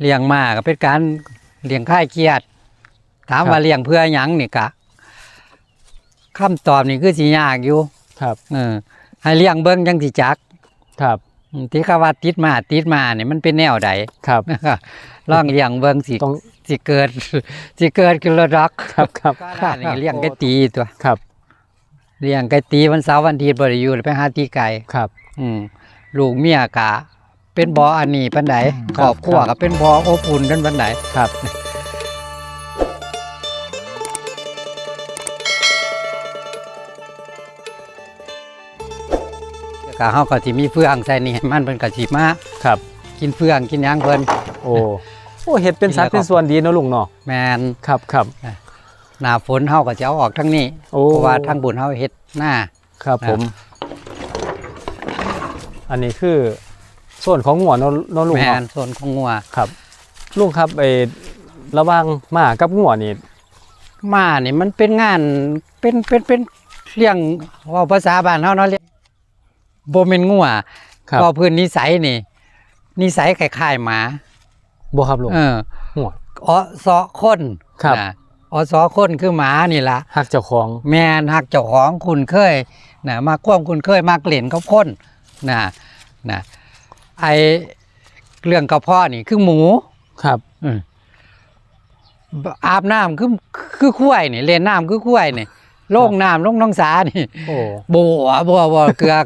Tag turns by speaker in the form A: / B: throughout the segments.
A: เลี้ยงมาก็เป็นการเลี้ยงค่ายเครียดถาม
B: ครับ
A: ว่าเลี้ยงเพื่อหยังนี่กะคำตอบนี่คือสิยากอยู่
B: ครับ
A: เออให้เลี้ยงเบิ่งจังสิจัก
B: ครับ
A: อืมที่เขาว่าติดมาติดมาเนี่ยมันเป็นแนวใด
B: ครับ
A: ลองเลี้ยงเบิ่งสิ
B: ต้อง
A: สิเกิดสิเกิดขึ้นแล้วดอก
B: ครับครับ
A: ก็ได้นี่เลี้ยงไก่ตีตัว
B: ครับ
A: เลี้ยงไก่ตีวันเสาร์วันอาทิตย์บ่ได้อยู่ไปหาตีไก่
B: ครับ
A: อืมลูกเมียกะ เป็นบ่ออันนี้ปานใด
B: ค
A: ครับรอบครัวก็เป็นบ่ออบอุ่นกันปานใด
B: ครับ
A: ก็เฮาก็สิมีเฟืองใส่นี่ให้มันเพิ่นก็สิมา
B: ครับ
A: กินเฟืองกินหยังเพิ่น
B: โอ้โอ้เห็ดเป็นสัตว์
A: กินแล้วก็
B: เป็นส่วนดีเนาะลุงเนาะ
A: แม่น
B: ครับครับ
A: หน้าฝนเฮาก็จะเอาออกทั้งนี้
B: โอ้
A: เพราะว่าทางบุญเฮาเฮ็ดหน้า
B: ครับ
A: ครับ
B: ผม อันนี้คือ ส่วนของหัวเนาะเนาะลุง
A: แม่
B: เนาะ
A: นส่วนของงัว
B: ครับ ลุงครับไอ้ระหว่างหมากับหัวนี่
A: ม้านี่มันเป็นงานเป็นเป็นเป็นเลี้ยงเว่าภาษาบ้านเฮาเนาะเรียกบ่แม่นงัว
B: ครับ
A: ก็พื้นนิสัยนี่ นิสัยคล้ายๆหมา
B: บ่ครับลุง
A: เออ
B: หัว
A: ออซอคน
B: ครับ
A: นะออซอคนคือหมานี่ล่ะ
B: หักเจ้าของ
A: แม่นฮักเจ้าของคุณเคยนะมาความคุณเคยมากเล่นกับคนนะนะ ไอเรื่องกระเพาะนี่คือหมู
B: ครับ
A: อืมอาบน้ำคือคือคุ้วยนี่เล่นน้ำคือคุ้วยนี่ลงน้ำลงน้องสานี่
B: โอ้
A: บัวบัวบัวเกือก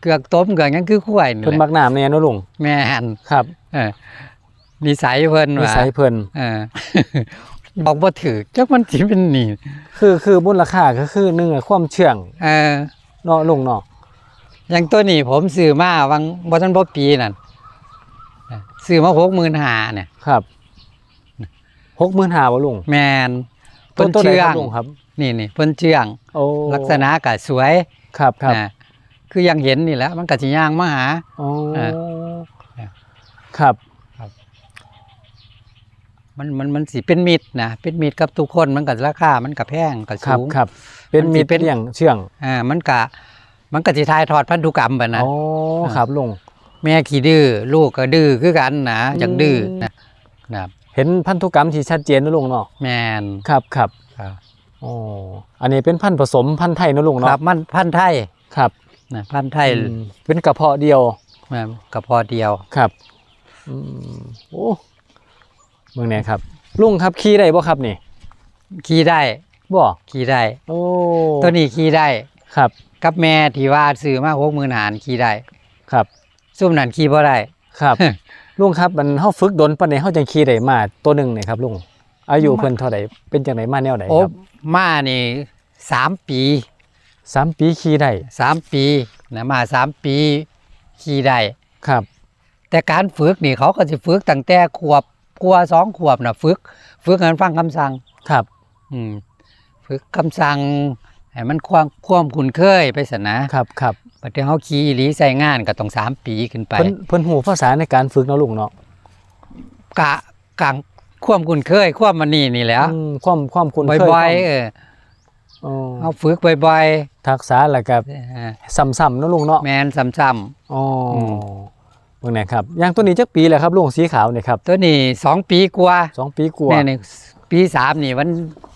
A: เกือกต้มเกือกหยังคือคุ้วยนี่
B: เพิ่น
A: แห
B: มั
A: ละ
B: กน้ำแน่เนาะลุง
A: แม่น
B: ครับ
A: เออนิสัยเพิ่น
B: นิ
A: ว่า
B: สัยเพิ่น
A: เออบอกบ่ถือจักมันสิเป็นนี่
B: คือคือมูลค่าก็คือหนึ่งอะความเชื่อง
A: เออ
B: เนาะลุงเนาะ
A: อย่างตัวนี้ผมซื้อมาวังบ่ทันบ่ปีนั่นซื้อมา65,000เนี่ย
B: ครับหกหมื่นห้าบ่ลุง
A: แม่น
B: ต้
A: เพิ่
B: น
A: น
B: ต้นใด
A: เชื่อ
B: ครั
A: ง
B: บลุงครับ
A: นี่นี่เพิ่นเชื่อง
B: โอ้
A: ลักษณะก็สวย
B: ครับครับ
A: นะคือยังเห็นนี่แหละมันก็สิย่างมาหา
B: โอ้
A: อ่า
B: ครับ
A: มันมันมันสิเป็นมิตรนะเป็นมิตรกับทุกคนมันก็ราคามันก็แพงก็
B: ครับ
A: สูง
B: ครับ เป็น
A: มันสิ
B: มี
A: เป็น
B: เลี้ยงเชื่อง
A: อ่ามันก็ มันก็สิทายทอดพันธุกรรมไปนะ
B: โอ้ครับลุง
A: แม่ขี้ดื้อลูกก็ดื้อคือกันนะอยากดื้อ
B: อืม
A: นะนะครับ
B: เห็นพันธุกรรมที่ชัดเจนนะลุงเนาะ
A: แม่น
B: ครับครับ
A: ครับ
B: โอ้อันนี้เป็นพันธุ์ผสมพันธุ์ไทยนะลุง
A: ครั
B: เนาะ
A: บมันพันธุ์ไทย
B: ครับ
A: นะพันธุ์ไทย
B: อืมเป็นกระเพาะเดียว
A: นะก็พอเดียว
B: ครับอืมโอ้เมืองไหนครับ ลุงครับขี่ได้บ่ครับนี่
A: ขี่ได้
B: บ่
A: ขี่ได้
B: โอ้
A: ตัวนี้ขี่ได้
B: ครับ
A: กับแม่ที่ว่าซื้อมาหกหมื่นหารขี่ได้
B: ครับ
A: ซุ่มนั้นขี่บ่ได้
B: ครับ ลุงครับมันเฮาฝึกดนปานใดเฮาจังขี่ได้มาตัวหนึงนี่ครับลุงอายุเพิ่นเท่าใดเป็นจังไดมาแนวใด
A: โอ้
B: ครับ
A: มานี่สามปี
B: สามปีขี่ได้
A: สามปีนะมาสามปีขี่ได้
B: ครับ
A: แต่การฝึกนี่เขาก็จะฝึกตั้งแต่ขวบกลัวสองขวบนะฝึก ฝึกให้มันฟังคำสั่ง
B: ครับ
A: อืมฝึกคำสั่ง ให้มันความความคุ้นเคยไปสนะครับ
B: ครับ
A: ปัจจุบันเขาขี่อีหลีใส่งานก็ต้องสามปีขึ้นไป
B: เพิ่นเพิ่นหูภาษาในการฝึกเนาะลุงเนาะ
A: กะกังความคุ้นเคยความมันนี่นี่แหล้ว
B: อืมความความคุ้นเคย
A: บ่อย
B: ความ
A: ๆเออ
B: อ๋อ
A: เขาฝึกบ่อย
B: ทักษะแล้วก็
A: ๆเออ
B: ซ้ำๆเนาะลุงเนาะ
A: แมนซ้ำ
B: อ๋ออ
A: ม
B: เบิ่งไหนครับอย่างตัวนี้จักปีแล้วครับลุงสีขาวเนี่ยครับ
A: ๆตัวนี้สองปีกว่า
B: สองปีกว่า
A: เนี่ยนี่ปีสามนี่วัน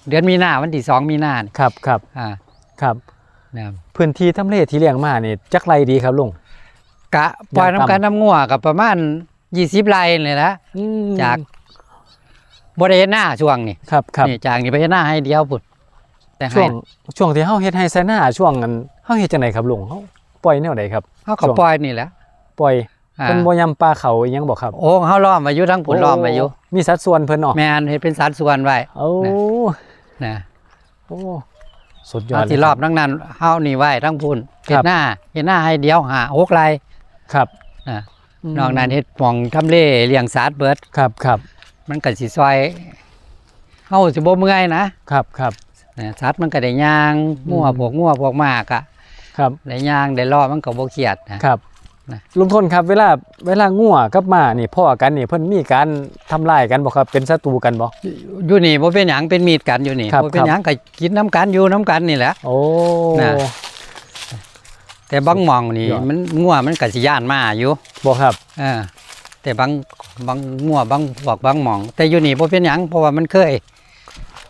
A: เดือนมีนาวันที่สองมีนานี่
B: ครับครับ
A: อ่า
B: ครับ
A: นะครับ
B: พื้นที่ทำเลที่เลี้ยงมานี่จักไรดีครับลุง
A: กะปล่อย
B: อย่างต่ำ
A: น้ำกันน้ำงัวกับประมาณยี่สิบไร่เลยนะจากบริเวณหน้าช่วงนี่
B: ครับครับ
A: นี่จากนี่ไปเฮ็ดหน้าให้เดียวพุ่นแต่ให้
B: ช่วงช่วงที่เฮาเฮ็ดไฮไซน่าช่วงนั้นเฮาเฮ็ดจังไดครับลุงเฮาปล่อยแนวใดครับ
A: เขาก็ปล่อยนี่แหละ
B: ปล่อย
A: อ่า
B: เพิ่นบ่ยำปลาเขาอิหยังบ่ครับ
A: โอ้เขาล้อมอายุทั้งพุ่นล้อมอายุ
B: มีสัดส่วนเพิ่นเนาะ
A: แม่นเฮ็ดเป็นสัดส่วนไว้
B: โอ้
A: นะ
B: โอ้ สุดยอ
A: เอา
B: ด
A: ที่รอบทั้งนั้นเฮานี่ไว้ทั้งพุ่น
B: ค
A: เฮ็
B: รั
A: ด
B: บ
A: หน้าเฮ็ดหน้าให้เดียวหาหกไร่
B: ครับ
A: อ่า
B: ม
A: นอกนั้นเฮ็ดหม่องทำเลเลี้ยงสัตว์เบิด
B: ครับครับ
A: มันก็สิซอยเฮาสิบ่เมื่อยนะครับ
B: ครับ
A: นะสัตว์มันก็ได้ย่าง
B: อืม
A: งัวพวกงัวพวกหมากอะ
B: ครับ
A: ได้ย่างได้รอมันก็บ่เครียดนะครับ นะ
B: ลุงทนครับเวลาเวลางัวกับหมานี่พ่อกันนี่เพิ่นมีการทำลายกันบ่ครับเป็นศัตรูกันบ่
A: อยู่นี่บ่เป็นหยังเป็นมีดกันอยู่นี่
B: ครับ
A: บ่เป็น
B: ครับ
A: หยังก็กินน้ำกันอยู่น้ำกันนี่แหละ
B: โอ้
A: น่ะแต่บางหม่องนี่
B: ยอด
A: มันงัวมันก็สิย่านมาอยู่
B: บ่ครับ
A: เออแต่บางบางงัวบางบอกบางหมอง แต่อยู่นี่บ่เป็นหยังเพราะว่ามันเคย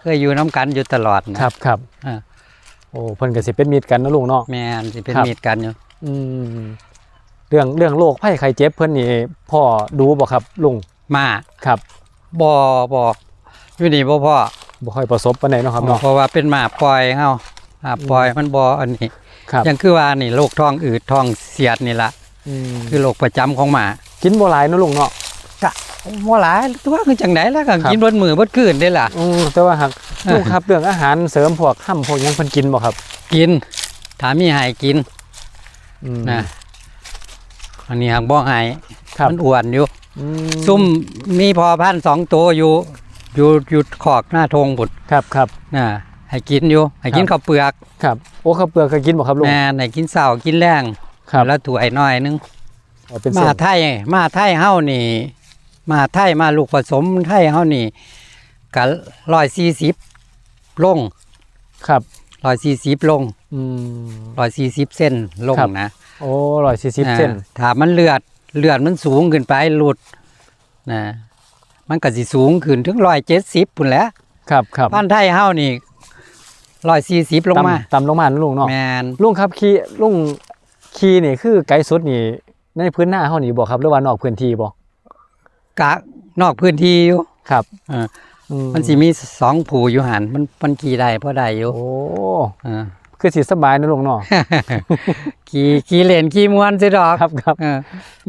A: เคยอยู่น้กันอยู่ตลอดนะครับ
B: ครับ
A: อ่า
B: โอ้เพิ่นก็สิเป็นมิตรกันเนาะลุงเนาะ
A: แม่นสิเป็น
B: ครับ
A: มีดกันอยู่
B: อืม เรื่องเรื่องโรคภัยไข้เจ็บเพิ่นนี่พ่อดูบ่ครับลุง
A: มา
B: ครับ
A: บ่บ่อยู่นี่บ่พ่อ
B: บ่ค่อยประสบปานใดเนาะครับเนาะ
A: เพราะว่าเป็นหมาปล่อยเฮาหมาปล่อยมันบ่อันนี้
B: ครับ
A: อยังคือว่านี่โรคท้องอืดท้องเสียดนี่ล่ะ
B: อืม
A: คือโรคประจำของหมา
B: กินบ่หลายเนาะลุงเนาะ
A: บ่หลายตัวคือจังได๋แล้วก็
B: ครับ
A: กินเบดมื้อเบดคืนได้ล่ะ
B: อืมแต่ว่าหากลุงครับเรื่องอาหารเสริมพวกห้ำพวกหยังเพิ่นกินบ่ครับ
A: กินถ้ามีให้กิน
B: อืม
A: นะ อันนี้หางบ่ให้
B: ครับ
A: มันอ้วนอยู่
B: อื
A: ซุ่มมีพอพันธุ์สองตัวอยู่อยู่อยู่ขอกหน้าธงบุตร
B: ครับครับ
A: นะให้กินอยู่ ให้กิน
B: ครับ
A: ข้าวเปลือก
B: ครับ โอ้ข้าวเปลือกเคยกินบ่ครับลุง
A: แม่นให้กินเสาร์กินแรง
B: ครับ
A: แล้วถั่วไอ้น้อยนึง
B: อ๋อเป็น
A: มา
B: เส้น
A: ไทยมาไทยเฮานี่ มาไทยมาลูกผสมไทยเฮานี่ก็ร้อยสี่สิบลง
B: ครับ
A: ร้อยสี่สิบลง
B: อืม
A: ร้อยสี่สิบเส้นลง
B: ครับ
A: นะ
B: โอ้140เส้น
A: อ่าถ้ามันเลือดเลือดมันสูงขึ้นไปหลุดนะมันก็สิสูงขึ้นถึงร้อยเจ็ดสิบปุ่นแหล้ว
B: ครับครับ
A: พันธุ์ไทยเฮานี่ร้อยสี่สิบลงมา
B: ต่ำต่ำลงมานะลุงเนาะ
A: แมน
B: ลุงครับขี่ลุงขี่นี่คือไกลสุดนี่ในพื้นหน้าเฮานี่บ่ครับหรือว่านอกพื้นที่บ่
A: กะนอกพื้นที่อยู่
B: ครับ
A: เออ
B: อื
A: มันสิมีสองผูอยู่หันมันมันขี่ได้พอได้อยู่
B: โอ้
A: เออ
B: คือสิสบายนะลุงเนาะ
A: ขี่ขี่เล่นขี่มวนสิดอก
B: ครับครับ
A: เออ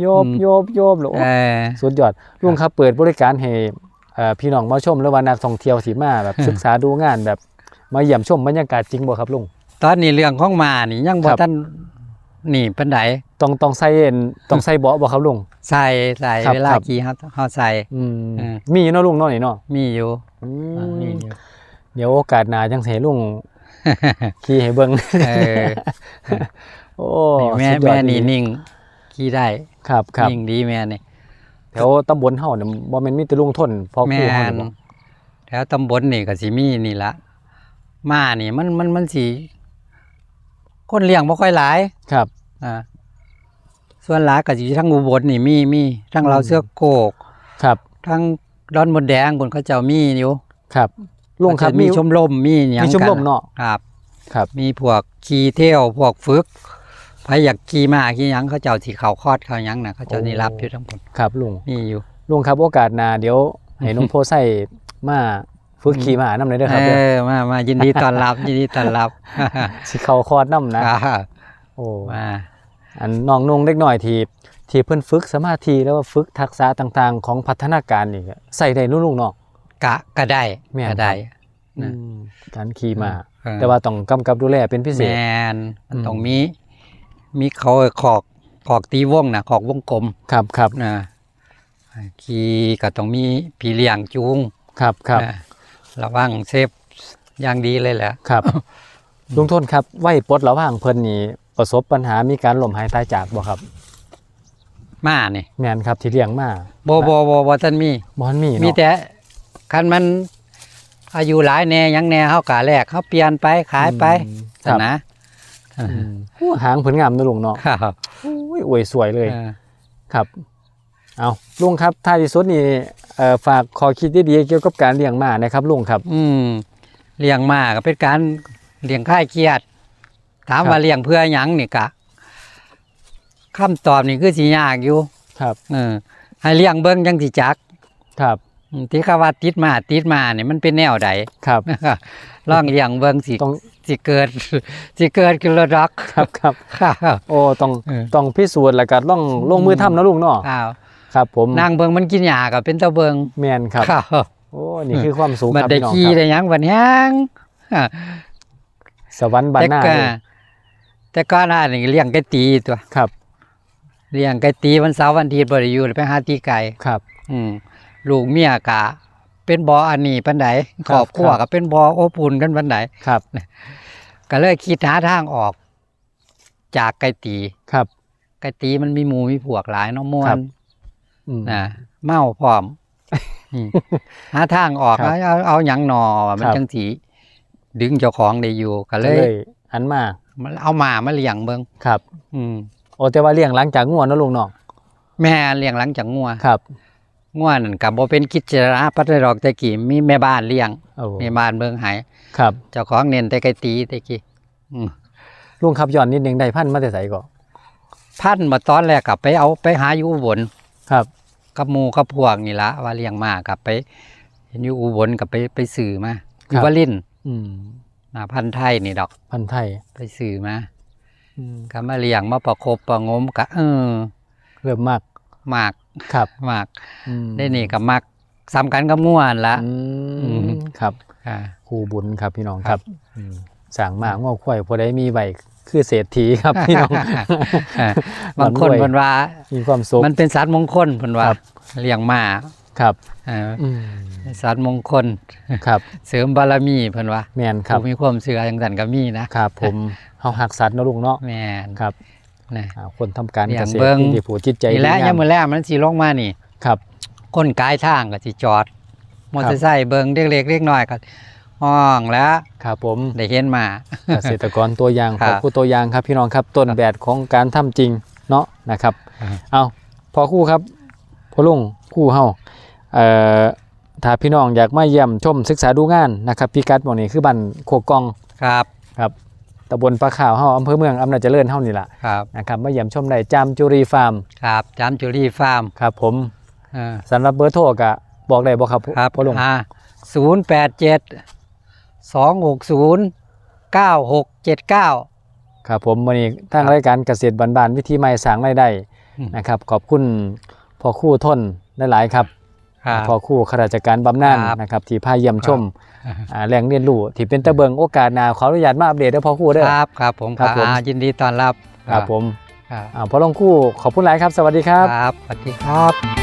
B: โยบ
A: อืม
B: โยบโยบโหล
A: เออ
B: สุดยอดลุงครับเปิดบริการให้เอ่อพี่น้องมาชมหรือว่านักท่องเที่ยวสิมาแบบศึกษาดูงานแบบมาเยี่ยมชมบรรยากาศจริงบ่ครับลุง
A: ตอนนี้เรื่องของหมานี่ยังบ่
B: ครับ
A: ทันนี่ปานใด
B: ต้องต้องใส่เอ็นต้องใส่เบาะบ่ครับลุง
A: ใส่ใส่
B: ครับ
A: เวลา
B: ครับ
A: ขี่เฮาเฮาใส่
B: อืม
A: เออ
B: มีอยู่เนาะลุงเนาะนี่เนาะ
A: มีอยู่
B: อื
A: อ่ามี
B: ม
A: อยู่
B: เดี๋ยวโอกาสหน้าจังสิให้ลุง ขี่ให้เบิ่ง
A: เออ
B: โอ้
A: นี่แม่
B: สุดยอ
A: แม่
B: ด
A: นี่
B: ดี
A: นิ่งขี่ได้
B: ครับครับ
A: นิ่งดีแม่นี่
B: แถวตำบลเฮาเนี่ยบ่แม่นมีแต่ลุงทนพอ
A: แม่
B: คู่เฮานเนี่ยบ่
A: แถวตำบลนี่ก็สิมีนี่ละมานี่มันมันมันสิคนเลี้ยงบ่ค่อยหลาย
B: ครับ
A: อ่าส่วนหลายก็สิทั้งอุบลนี่มีมีทั้งเราวเสื้อโกก
B: ครับ
A: ทั้งดอนมดแดงบนเขาเจ้ามีอยู่
B: ครับ ลุงครับ
A: ก็จะมีชมรมมีหยัง
B: มีชมรม
A: กัน
B: เนาะ
A: ครับ
B: ครับ
A: มีพวกขี่เที่ยวพวกฝึกใครอยากขี่ม้าขี่หยังเขาเจ้าสิเขาคอดเขาหยังน่ะเขาเจ้านี่รับอยู่ทั้งหมด
B: ครับลุง
A: มีอยู่
B: ลุงครับโอกาสหน้าเดี๋ยวให้น้องโพไส้มาฝึกขี่ม้านำเลยเด้อครับ
A: เอ
B: เด้อ
A: อมามายินดีต้อนรับยินดีต้อนรับ
B: สิเข้าคอร์สนํนะ
A: อ่า
B: โอ้
A: มา
B: อันน้องนงเล็กน้อยที่ที่เพิ่นฝึกสมาธิแล้วก็ฝึกทักษะต่างๆ ของพัฒนาการนี่ก็ใส่ได้เนู่นลุงเนาะ
A: กะก็ได้
B: แม่น
A: ก็ได้
B: อื
A: นะ
B: มการขี่ม้า
A: เออ
B: แต่ว่าต้องกำกับดูแลเป็นพิเศ
A: แม
B: ษ
A: นมัน
B: อืม
A: ต้องมี มีเขาขอกขอกตีวงนะขอกวงกลม
B: ครับครับ
A: นะขี่ก็ต้องมีพี่เลี้ยงจูง
B: ครับครับ
A: นะระวังเซฟอย่างดีเลยแหละ
B: ครับลุงทนครับไว้ปลดระหว่างเพิ่นนี่ประสบปัญหามีการล้มหายตายจากบ่ครับ
A: มานี่
B: แม่นครับที่เลี้ยงมา
A: โบโบโบโบท่านมี
B: บ่ทันมี
A: มี
B: เนาะ
A: แต่ คันมันอายุหลายแน่หยังแน่เฮากะแลกเฮาเปลี่ยนไปขายไป
B: อืมค
A: ซั่
B: รั
A: น
B: บ
A: นะ
B: อืมโอ้หางเพิ่นงามเนาะลุงเนาะ
A: ครับ
B: อุ้ยอวยสวยเลย
A: เออ
B: ครับ เอาลุงครับท้ายที่สุดนี่เอ่อฝากขอคิดดีๆเกี่ยวกับการเลี้ยงหมานะครับลุงครับ
A: อืมเลี้ยงมาก็เป็นการเลี้ยงค่ายเครียด ถาม
B: ครับ
A: ว่าเลี้ยงเพื่อหยังนี่กะคำตอบนี่คือสิยากอยู่
B: ครับ
A: เออให้เลี้ยงเบิ่งจังสิจัก
B: ครับ
A: อืม ที่เขาว่าติดมาติดมานี่มันเป็นแนวใด
B: ครับ
A: ลองเลี้ยงเบิ่งสิ
B: ต้อง
A: สิเกิดสิเกิดขึ้นแล้วดอก
B: ครับครับ
A: ครับ
B: โอ้ต้อง
A: เออ
B: ต้องพิสูจน์แล้วก็ต้องลงมือทำนะลุงเนาะ
A: อ้าว
B: ครับ ผม
A: นางเบิ่งมันกินหญ้าก็เป็นตะเบิ่ง
B: แม่นครับ
A: ครับ
B: โอ้นี่คือความสูง
A: บั
B: ค
A: ด
B: รับ
A: ได้
B: พี่น้อง
A: ขี่
B: ครับ
A: ได้หยังบัดหยังอะ
B: สวรรค์บ้าน
A: แต่
B: หน้า
A: ก็
B: เลย
A: แต่ก่อนหน้านี่เลี้ยงไก่ตีตัว
B: ครับ
A: เลี้ยงไก่ตีวันเสาร์วันอาทิตย์บ่ได้อยู่เลยไปหาตีไก่
B: ครับ
A: อืม ลูกเมียกะ เป็นบ่ออันนี้ปานใด
B: ค
A: ครับรอบครัว
B: ครับ
A: ก็เป็นบ่ออบอุ่นกันปานใด
B: ครับ
A: ก็เลยคิดหาทางออก จากไก่ตี
B: ครับ
A: ไก่ตีมันมีหมู่มีพวกหลายเนาะม่ว
B: ครั
A: น
B: บอืม
A: นะเมาพร้อมอืมหาทางออก
B: ครับ
A: เอาเอาเอาหยังหนอว่ามัน
B: ครับ
A: จังสีดึงเจ้าของได้อยู่ก็
B: ก็
A: เล
B: เลยยหันมา
A: เอามามาเลี้ยงเบิ่ง
B: ครับ
A: อืม
B: โอ้แต่ว่าเลี้ยงหลังจากงัวเนาะลุงเนาะ
A: แม่เลี้ยงหลังจากงัว
B: ครับ
A: งัวนั่นก็บ่เป็นกิจราปัตดอกแต่กี้มีแม่บ้านเลี้ยง
B: โอ้
A: แม่บ้านเบิ่งให้
B: ครับ
A: เจ้าของเน้นแต่ไก่ตีแต่กี้อืม
B: ลุงครับย้อนนิดนึงได้พันธุ์มาแต่ไสก่อน
A: พันธุ์มาตอนแรกก็ไปเอาไปหาอยู่อุบล
B: ครับ
A: กับหมู่กับพวกนี่ละว่าเลี้ยงมากับไปเห็นอยู่อุบลกับไปไปสื่อมาอยู่วลินทร์
B: อืม
A: นะพันธุ์ไทยนี่ดอก
B: พันธุ์ไทย
A: ไปสื่อมา
B: อืม
A: ก็มาเลี้ยงมาประคบประหงมกะเออ
B: เริ่มมาก
A: มาก
B: ครับ
A: มาก
B: อืม
A: ได้นี่กับมักสำคัญกับง่วนละ
B: อื
A: อื
B: ม
A: ม
B: ครับ
A: อ่า
B: ครูบุญครับพี่น้องค
A: ครั
B: รับบอืมสั่งมากงอกควายพอได้มีใบคือเศรษฐีครับพี่น้อง
A: อ่าบางคน
B: รวย
A: เพิ่นว่า
B: มีความสุข
A: มันเป็นสัตว์มงคลเพิ่นว่า
B: ครับ
A: เลี้ยงมา
B: ครับ
A: อ่า
B: อืม
A: สัตว์มงคล
B: ครับ
A: เสริมบารมีเพิ่นว่า
B: แมนครับ
A: ผู้มีความเชื่อจังซั่นก็มีนะครับ
B: ผมเฮาหักสัตว์เนาะลุงเนาะ
A: แม่น
B: ครับ
A: นะ
B: อ่าคนทำการ
A: เลี้
B: เก
A: ยง
B: ษตร
A: เบิ่ง
B: ที่ดีผู้จิตใจ
A: นี่แหละ
B: ดีงาม
A: ยามมื้อแรกมันสิลงมานี่
B: ครับ
A: คนกายทางก็สิจอดมอเตอร์ไซค์เบิ่งเด็กเล็กเล็กน้อยก็ห้องแล้ว
B: ครับผม
A: ได้เห็นมา
B: เกษตรกรตัวอย่าง
A: ครั
B: ข
A: บ
B: อบคู่ตัวอย่างครับพี่น้องครับต้นแบบของการทำจริงเนาะนะครับ
A: อ่า
B: เอาพอครู่ครับพ่อลุงครู่เฮาเอ่อถ้าพี่น้องอยากมาเยี่ยมชมศึกษาดูงานนะครับพี่กัดบอกนี่คือบ้านโคกกอง
A: ครับ
B: ครับ ตำบลปลาข่าวเฮาอำเภอเมืองอำนาจเจริญเฮานี่ล่ะ
A: ครับ
B: นะครับมาเยี่ยมชมได้จามจุรีฟาร์ม
A: ครับจามจุรีฟาร์ม
B: ครับผม
A: อ่า
B: สำหรับเบอร์โทรก็บอกได้บ่ครับ
A: ครับ
B: พ่อลุง
A: อ่าศูนย์แปดเจ็ดสองหกศูนย์เก้าหกเจ็ดเก้า
B: ครับผมวันนี้ทางรายการเกษตรบ้านๆวิธีใหม่สร้างรายได้
A: อืม
B: นะครับ ขอบคุณพ่อครู่ทนหลายๆครับ
A: ครับ
B: พ่อครู่ข้าราชการบำนาญ
A: ครับ
B: นะครับที่พาเยี่ยมชม
A: ครับ
B: อ่าแหล่งเรียนรู้ที่เป็นตะเบิงโอกาสหน้าขออนุญาตมาอัปเดตเด้อพ่อครู่เด้อ
A: ครับครับผม
B: ครับผม
A: อ่ายินดีต้อนรับ
B: ครับผม
A: ครับ
B: อ่าพ่อลงครู่ขอบคุณหลายครับ สวัสดีครับ
A: ครับสวัสดีครับ